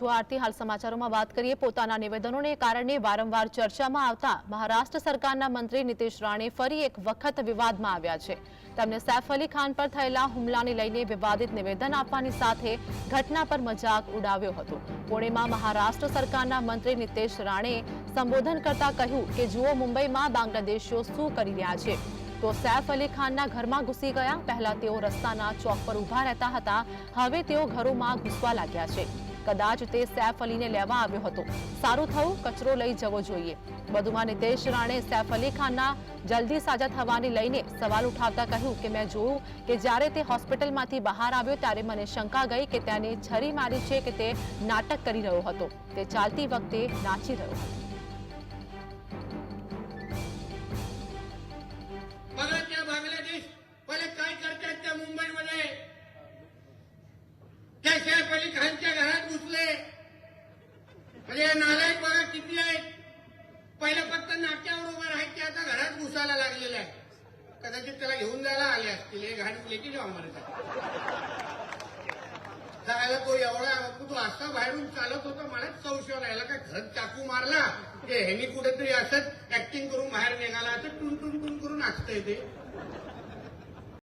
જો આરતી હાલ સમાચારોમાં વાત કરીએ, પોતાના નિવેદનોને કારણે વારંવાર ચર્ચામાં આવતા મહારાષ્ટ્ર સરકારના મંત્રી નીતિશ રાણે ફરી એક વખત વિવાદમાં આવ્યા છે. તેમને સૈફ અલી ખાન પર થયેલા હુમલાને લઈને વિવાદિત નિવેદન આપવાની સાથે ઘટના પર મજાક ઉડાવ્યો હતો. પુણેમાં મહારાષ્ટ્ર સરકારના મંત્રી નીતિશ રાણે સંબોધન કરતા કહ્યું કે, જુઓ મુંબઈમાં બાંગ્લાદેશીઓ શું કરી રહ્યા છે. તો સૈફ અલી ખાનના ઘરમાં ઘૂસી ગયા. પહેલા તેઓ રસ્તાના ચોક પર ઊભા રહેતા હતા. હવે તેઓ ઘરોમાં ઘૂસવા લાગ્યા છે. કદાચ તે સૈફ અલીને લેવા આવ્યો હતો સારું થયું કચરો લઈ જવો જોઈએ વધુમાં નિતેશ રાણે સૈફ અલી ખાનના જલ્દી સાજા થવાને લઈને સવાલ ઉઠાવતા કહ્યું કે મેં જોયું કે જ્યારે તે હોસ્પિટલમાંથી બહાર આવ્યો ત્યારે મને શંકા ગઈ કે તેને છરી મારી છે કે તે નાટક કરી રહ્યો હતો તે ચાલતી વખતે નાચી રહ્યો હતો बघा त्या बांगलादेश पहिले काय करतात त्या मुंबईमध्ये त्या सैफ अली खानच्या घरात घुसले म्हणजे या नालायक बघा किती आहेत. पहिलं फक्त नाट्यावर उभं राहायचे आता घरात घुसायला लागलेले आहे. कदाचित त्याला घेऊन जायला आले असतील हे घाट लेकी जाऊ आम्हाला जायला तो एवढा तो असा बाहेरून चालत होता मलाच संशय राहिला काय घरात चाकू मारला ते ह्यांनी कुठेतरी असत ऍक्टिंग करून बाहेर निघाला असं टुन टुन टुन करून असतंय ते.